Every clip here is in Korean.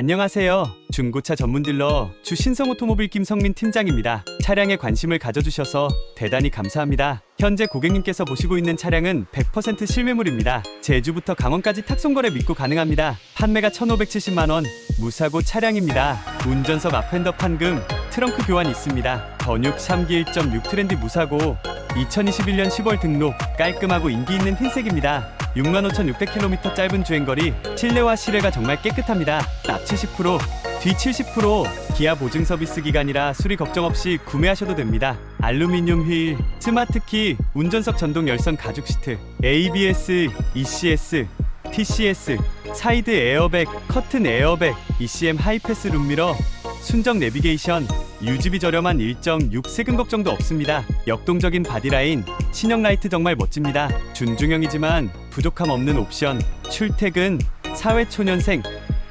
안녕하세요. 중고차 전문 딜러 주신성 오토모빌 김성민 팀장입니다. 차량에 관심을 가져주셔서 대단히 감사합니다. 현재 고객님께서 보시고 있는 차량은 100% 실매물입니다. 제주부터 강원까지 탁송거래 믿고 가능합니다. 판매가 1,570만 원, 무사고 차량입니다. 운전석 앞핸더 판금, 트렁크 교환 있습니다. 전육 3기 1.6 트렌드 무사고 2021년 10월 등록 깔끔하고 인기 있는 흰색입니다. 65,600km 짧은 주행거리 실내와 실외가 정말 깨끗합니다. 앞 70%, 뒤 70%, 기아 보증 서비스 기간이라 수리 걱정 없이 구매하셔도 됩니다. 알루미늄 휠, 스마트키, 운전석 전동 열선 가죽 시트, ABS, ECS, TCS, 사이드 에어백, 커튼 에어백, ECM 하이패스 룸미러, 순정 내비게이션, 유지비 저렴한 1.6 세금 걱정도 없습니다. 역동적인 바디라인, 신형 라이트 정말 멋집니다. 준중형이지만 부족함 없는 옵션, 출퇴근, 사회초년생,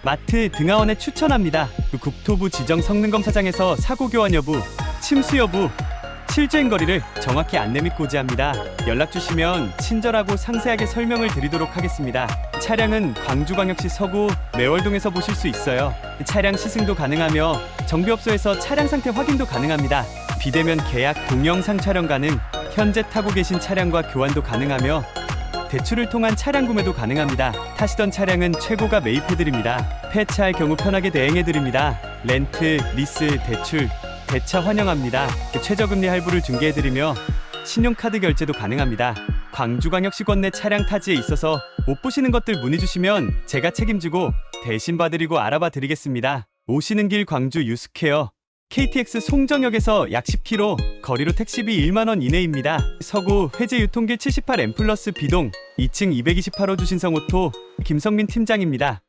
마트 등하원에 추천합니다. 그 국토부 지정 성능검사장에서 사고 교환 여부, 침수 여부, 실주행 거리를 정확히 안내 및 고지합니다. 연락 주시면 친절하고 상세하게 설명을 드리도록 하겠습니다. 차량은 광주광역시 서구 매월동에서 보실 수 있어요. 차량 시승도 가능하며 정비업소에서 차량 상태 확인도 가능합니다. 비대면 계약 동영상 촬영 가능, 현재 타고 계신 차량과 교환도 가능하며 대출을 통한 차량 구매도 가능합니다. 타시던 차량은 최고가 매입해드립니다. 폐차할 경우 편하게 대행해드립니다. 렌트, 리스, 대출, 대차 환영합니다. 최저금리 할부를 중개해드리며 신용카드 결제도 가능합니다. 광주광역시권 내 차량 타지에 있어서 못 보시는 것들 문의 주시면 제가 책임지고 대신 봐드리고 알아봐 드리겠습니다. 오시는 길 광주 유스케어 KTX 송정역에서 약 10km, 거리로 택시비 1만원 이내입니다. 서구 회제 유통길 78 M 플러스 비동 2층 228호 주신성 오토 김성민 팀장입니다.